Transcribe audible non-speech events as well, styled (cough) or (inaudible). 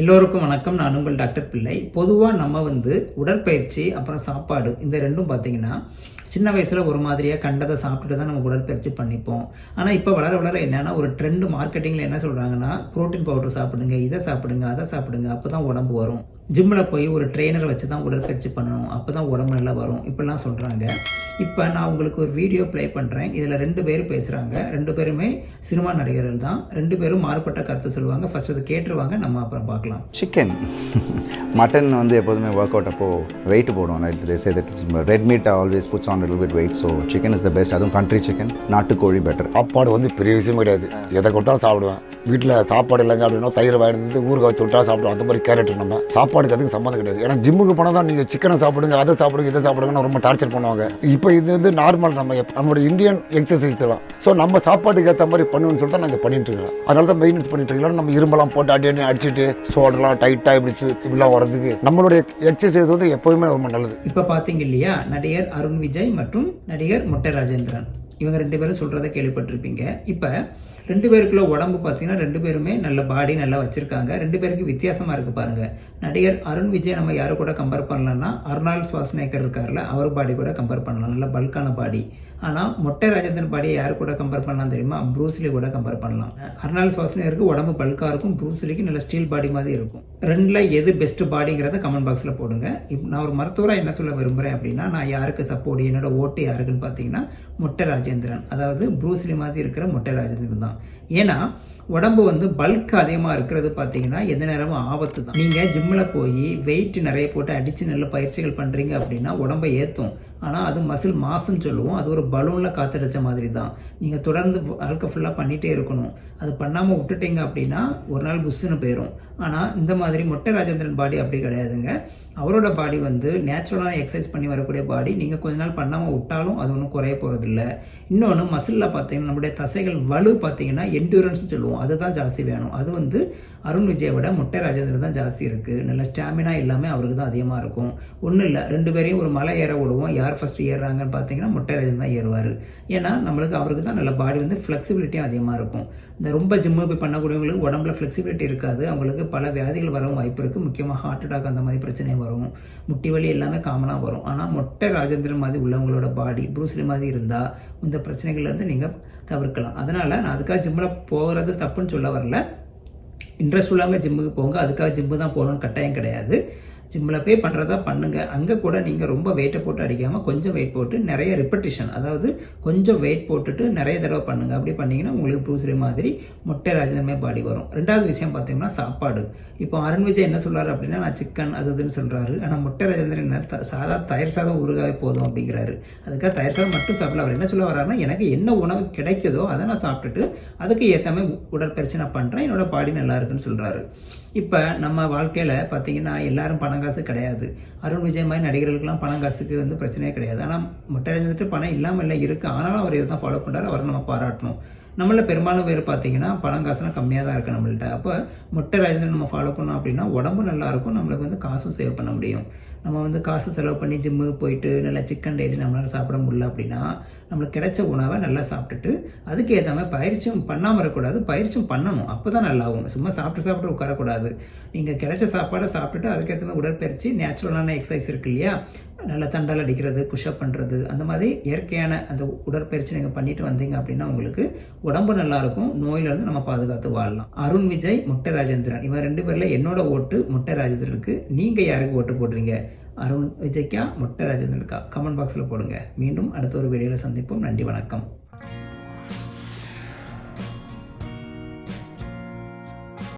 எல்லோருக்கும் வணக்கம். நான் உங்கள் டாக்டர் பிள்ளை. பொதுவாக நம்ம வந்து உடற்பயிற்சி அப்புறம் சாப்பாடு இந்த ரெண்டும் பார்த்தீங்கன்னா சின்ன வயசில் ஒரு மாதிரியாக கண்டதை சாப்பிட்டுட்டு தான் நம்ம உடற்பயிற்சி பண்ணிப்போம். ஆனால் இப்போ வளர வளர என்னென்னா ஒரு ட்ரெண்டு மார்க்கெட்டிங்கில் என்ன சொல்கிறாங்கன்னா புரோட்டீன் பவுடர் சாப்பிடுங்க இதை சாப்பிடுங்க அதை சாப்பிடுங்க அப்போ தான் உடம்பு வரும். ஜிம்மில் போய் ஒரு ட்ரெயினரை வச்சு தான் உடற்பயிற்சி பண்ணணும். அப்போ தான் உடம்பு நல்லா வரும். இப்படிலாம் சொல்கிறாங்க இப்போ நான் உங்களுக்கு ஒரு வீடியோ ப்ளே பண்ணுறேன் இதில் ரெண்டு பேர் பேசுகிறாங்க ரெண்டு பேருமே சினிமா நடிகர்கள் தான். ரெண்டு பேரும் மாறுபட்ட கருத்து சொல்லுவாங்க. ஃபர்ஸ்ட் அதை கேட்டுருவாங்க. நம்ம அப்புறம் பார்க்கலாம். சிக்கன் மட்டன் (laughs) வந்து எப்போதுமே ஒர்க் அவுட் அப்போ வெயிட் போடும். Right meat always puts on little bit weight so chicken is the best அதுவும் கண்ட்ரி சிக்கன் நாட்டுக்கோழி பெட்டர் சாப்பாடு வந்து பெரிய விஷயம் கிடையாது. எதை கொடுத்தாலும் சாப்பிடுவேன். வீட்டில் சாப்பாடு இல்லைங்க அப்படின்னா தயிர் வாங்கிட்டு ஊறுகாய் வச்சு விட்டா சாப்பிடுவோம். அந்த மாதிரி கேரக்டர் நம்ம. சாப்பாடுக்கு அதுக்கு சம்மந்தம் கிடையாது. ஏன்னா ஜிம்முக்கு போனால் தான் நீங்கள் சிக்கனை சாப்பிடுங்க அதை சாப்பிடுங்க இதை சாப்பிடுங்கன்னு ரொம்ப டார்ச்சர் பண்ணுவாங்க. இப்போ இது வந்து நார்மல் நம்ம நம்மளோட இந்தியன் எக்ஸசைஸ் தான். ஸோ நம்ம சாப்பாட்டுக்கு ஏற்ற மாதிரி பண்ணுவோம்னு சொல்லிட்டு நாங்கள் பண்ணிட்டு இருக்கோம் அதனால தான் மெயின்டென்ஸ் பண்ணிட்டு இருக்கோம். நம்ம இரும்பெல்லாம் போட்டு அடி அடி அடிச்சுட்டு சோடெல்லாம் டைட்டாக இப்படி இப்படிலாம் வர்றதுக்கு நம்மளுடைய எக்ஸசைஸ் வந்து எப்போதுமே ரொம்ப நல்லது. இப்போ பார்த்தீங்க இல்லையா? நடிகர் அருண் விஜய் மற்றும் நடிகர் மொட்டை ராஜேந்திரன். இவங்க ரெண்டு பேரும் சொல்கிறத கேள்விப்பட்டிருப்பீங்க. இப்போ ரெண்டு பேருக்குள்ள உடம்பு பார்த்தீங்கன்னா ரெண்டு பேருமே நல்ல பாடி நல்லா வச்சுருக்காங்க. ரெண்டு பேருக்கு வித்தியாசமாக இருக்குது பாருங்கள் நடிகர் அருண் விஜய் நம்ம யாரை கூட கம்பேர் பண்ணலாம்னா அருணால் சுவாசனேக்கர் இருக்கார்ல அவர் பாடி கூட கம்பேர் பண்ணலாம். நல்ல பல்கான பாடி ஆனால் மொட்டை ராஜேந்திரன் பாடியை யார் கூட கம்பேர் பண்ணலாம் தெரியுமா? ப்ரூஸ்லி கூட கம்பேர் பண்ணலாம். அருணால் சுவாஸ்நேகருக்கு உடம்பு பல்காக இருக்கும். ப்ரூஸ்லிக்கு நல்ல ஸ்டீல் பாடி மாதிரி இருக்கும். ரெண்டில் எது பெஸ்ட்டு பாடிங்கிறத கமெண்ட் பாக்ஸில் போடுங்க. இப்போ நான் ஒரு மருத்துவராக என்ன சொல்ல விரும்புகிறேன் அப்படின்னா நான் யாருக்கு சப்போர்ட் என்னோடய ஓட்டு யாருக்குன்னு பார்த்தீங்கன்னா மொட்டை ராஜேந்திரன். அதாவது ப்ரூஸ்லி மாதிரி இருக்கிற மொட்டை ராஜேந்திரன் தான். ஏன்னா உடம்பு வந்து பல்க் அதிகமாக இருக்கிறது பார்த்தீங்கன்னா எந்த நேரமும் ஆபத்து தான். நீங்கள் ஜிம்மில் போய் வெயிட் நிறைய போட்டு அடித்து நல்ல பயிற்சிகள் பண்ணுறீங்க அப்படின்னா உடம்பை ஏற்றும் ஆனால் அது மசில் மாசுன்னு சொல்லுவோம். அது ஒரு பலூனில் காத்தடிச்ச மாதிரி தான் நீங்கள் தொடர்ந்து வாழ்க்கை ஃபுல்லாக பண்ணிகிட்டே இருக்கணும். அது பண்ணாமல் விட்டுட்டீங்க அப்படின்னா ஒரு நாள் புஷ்ஷுன்னு போயிடும் ஆனால் இந்த மாதிரி மொட்டை ராஜேந்திரன் பாடி அப்படி கிடையாதுங்க. அவரோட பாடி வந்து நேச்சுரலான எக்ஸசைஸ் பண்ணி வரக்கூடிய பாடி நீங்கள் கொஞ்ச நாள் பண்ணாமல் விட்டாலும் அது ஒன்றும் குறைய போகிறதில்ல இன்னொன்று மசிலில் பார்த்தீங்கன்னா நம்முடைய தசைகள் வலு பார்த்தீங்கன்னா என்டூரன்ஸ் சொல்லுவோம். அதுதான் ஜாஸ்தி வேணும். அது வந்து அருண் விஜயை விட மொட்டை ராஜேந்திரன் தான் ஜாஸ்தி இருக்குது நல்ல ஸ்டாமினா எல்லாமே அவருக்கு தான் அதிகமாக இருக்கும். ஒன்றும் இல்லை. ரெண்டு பேரையும் ஒரு மலை ஏற விடுவோம். யார் ஃபஸ்ட்டு ஏறுறாங்கன்னு பார்த்தீங்கன்னா மொட்டை தான் ஏறுவார். ஏன்னா நம்மளுக்கு அவருக்கு தான் நல்ல பாடி வந்து ஃப்ளெக்சிபிலிட்டியும் அதிகமாக இருக்கும். இந்த ரொம்ப ஜிம்மு போய் பண்ணக்கூடியவங்களுக்கு உடம்புல ஃப்ளெக்சிபிலிட்டி இருக்காது. அவங்களுக்கு பல வியாதிகள் வரவும் வாய்ப்பு இருக்குது முக்கியமாக ஹார்ட் அட்டாக் அந்த மாதிரி பிரச்சனை வரும். முட்டி வலி எல்லாமே காமனாக வரும். ஆனால் மொட்டை ராஜேந்திரன் மாதிரி உள்ளவங்களோட பாடி ப்ரூஸ்லி மாதிரி இருந்தால் இந்த பிரச்சனைகள்லேருந்து நீங்கள் தவிர்க்கலாம். அதனால் நான் அதுக்காக ஜிம்மில் போகிறது தப்புன்னு சொல்ல வரல. இன்ட்ரெஸ்ட் உள்ளவங்க ஜிம்முக்கு போங்க. அதுக்காக ஜிம்மு தான் போகணும்னு கட்டாயம் கிடையாது. ஜிம்மில் போய் பண்ணுறதா பண்ணுங்கள் அங்கே கூட நீங்கள் ரொம்ப வெயிட்டை போட்டு அடிக்காமல் கொஞ்சம் வெயிட் போட்டு நிறைய ரிப்பட்டிஷன் அதாவது கொஞ்சம் வெயிட் போட்டுட்டு நிறைய தடவை பண்ணுங்கள் அப்படி பண்ணிங்கன்னா உங்களுக்கு ப்ரூஸ்லி மாதிரி மொட்டை ராஜேந்திரமே பாடி வரும். ரெண்டாவது விஷயம் பார்த்தீங்கன்னா சாப்பாடு. இப்போ அருண் விஜய் என்ன சொல்கிறார் அப்படின்னா நான் சிக்கன் அது இதுன்னு சொல்கிறாரு ஆனால் மொட்டை ராஜேந்திரன் என்ன த- சாதா தயிர் சாதம் ஊறுகாவே போதும் அப்படிங்கிறாரு. அதுக்காக தயிர் சாதம் மட்டும் சாப்பிடல. அவர் என்ன சொல்ல வர்றாருன்னா எனக்கு என்ன உணவு கிடைக்குதோ அதை நான் சாப்பிட்டுட்டு அதுக்கு ஏற்ற மாதிரி உடற்பயிற்சி நான் பண்ணுறேன் என்னோட பாடி நல்லா இருக்குன்னு சொல்கிறாரு இப்போ நம்ம வாழ்க்கையில் பார்த்தீங்கன்னா எல்லாரும் பணம் காசு கிடையாது. அருண் விஜய் மாதிரி நடிகர்களுக்கெல்லாம் பணம் காசுக்கு வந்து பிரச்சனையே கிடையாது. ஆனால் முட்டையடைஞ்சிட்டு பணம் இல்லாமல் இல்லை இருக்குது ஆனாலும் அவர் இதை தான் ஃபாலோ பண்ணுறாரு அவரை நம்ம பாராட்டணும். நம்மள பெரும்பாலும் பேர் பார்த்தீங்கன்னா பணம் காசுலாம் கம்மியாக தான் இருக்குது நம்மள்ட்ட. அப்போ முட்டை ராஜேந்திரன் நம்ம ஃபாலோ பண்ணோம் அப்படின்னா உடம்பு நல்லாயிருக்கும் நம்மளுக்கு வந்து காசும் சேவ் பண்ண முடியும். நம்ம வந்து காசு செலவு பண்ணி ஜிம்முக்கு போயிட்டு நல்லா சிக்கன் டெய்லி நம்மளால் சாப்பிட முடியல அப்படின்னா நம்மளுக்கு கிடைச்ச உணவை நல்லா சாப்பிட்டுட்டு அதுக்கு ஏற்ற மாதிரி பயிற்சியும் பண்ணாமல் இருக்கக்கூடாது பயிற்சியும் பண்ணணும். அப்போ தான் நல்லாகும். சும்மா சாப்பிட்டு சாப்பிட்டு உட்காரக்கூடாது. நீங்கள் கிடைச்ச சாப்பாடை சாப்பிட்டுட்டு அதுக்கேற்ற மாதிரி உடற்பயிற்சி நேச்சுரலான எக்ஸசைஸ் இருக்கு இல்லையா? நல்ல தண்டால் அடிக்கிறது புஷ்அப் பண்ணுறது அந்த மாதிரி இயற்கையான அந்த உடற்பயிற்சி நீங்கள் பண்ணிட்டு வந்தீங்க அப்படின்னா உங்களுக்கு உடம்பு நல்லாயிருக்கும் நோயிலேருந்து நோயிலிருந்து நம்ம பாதுகாத்து வாழலாம். அருண் விஜய் முட்டை ராஜேந்திரன். இவன் ரெண்டு பேரில் என்னோட ஓட்டு முட்டை ராஜேந்திரனுக்கு. நீங்கள் யாருக்கு ஓட்டு போடுறீங்க? அருண் விஜய்க்கா முட்டை ராஜேந்திரனுக்கா? கமெண்ட் பாக்ஸில் போடுங்க. மீண்டும் அடுத்த ஒரு வீடியோவில் சந்திப்போம். நன்றி வணக்கம்.